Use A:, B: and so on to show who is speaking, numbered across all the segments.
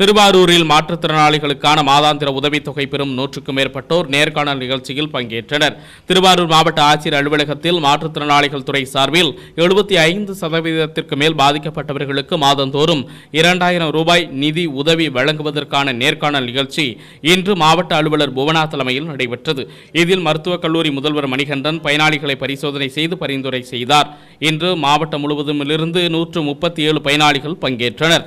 A: திருவாரூரில் மாற்றுத்திறனாளிகளுக்கான மாதாந்திர உதவித்தொகை பெறும் நூற்றுக்கும் மேற்பட்டோர் நேர்காணல் நிகழ்ச்சியில் பங்கேற்றனர். திருவாரூர் மாவட்ட ஆட்சியர் அலுவலகத்தில் மாற்றுத்திறனாளிகள் துறை சார்பில் எழுபத்தி ஐந்து சதவீதத்திற்கு மேல் பாதிக்கப்பட்டவர்களுக்கு மாதந்தோறும் இரண்டாயிரம் ரூபாய் நிதி உதவி வழங்குவதற்கான நேர்காணல் நிகழ்ச்சி இன்று மாவட்ட அலுவலர் புவனா தலைமையில் நடைபெற்றது. இதில் மருத்துவக் கல்லூரி முதல்வர் மணிகண்டன் பயனாளிகளை பரிசோதனை செய்து பரிந்துரை செய்தார். இன்று மாவட்டம் முழுவதுமிலிருந்து நூற்று முப்பத்தி ஏழு பயனாளிகள் பங்கேற்றனர்.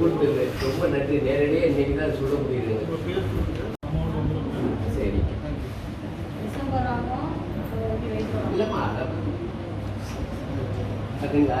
B: கொடுத்துரு. ரொம்ப நன்றி. நேரடியாக இன்னைக்கு தான் சொல்ல முடியுது. சரி. இல்லைம்மா அதுங்களா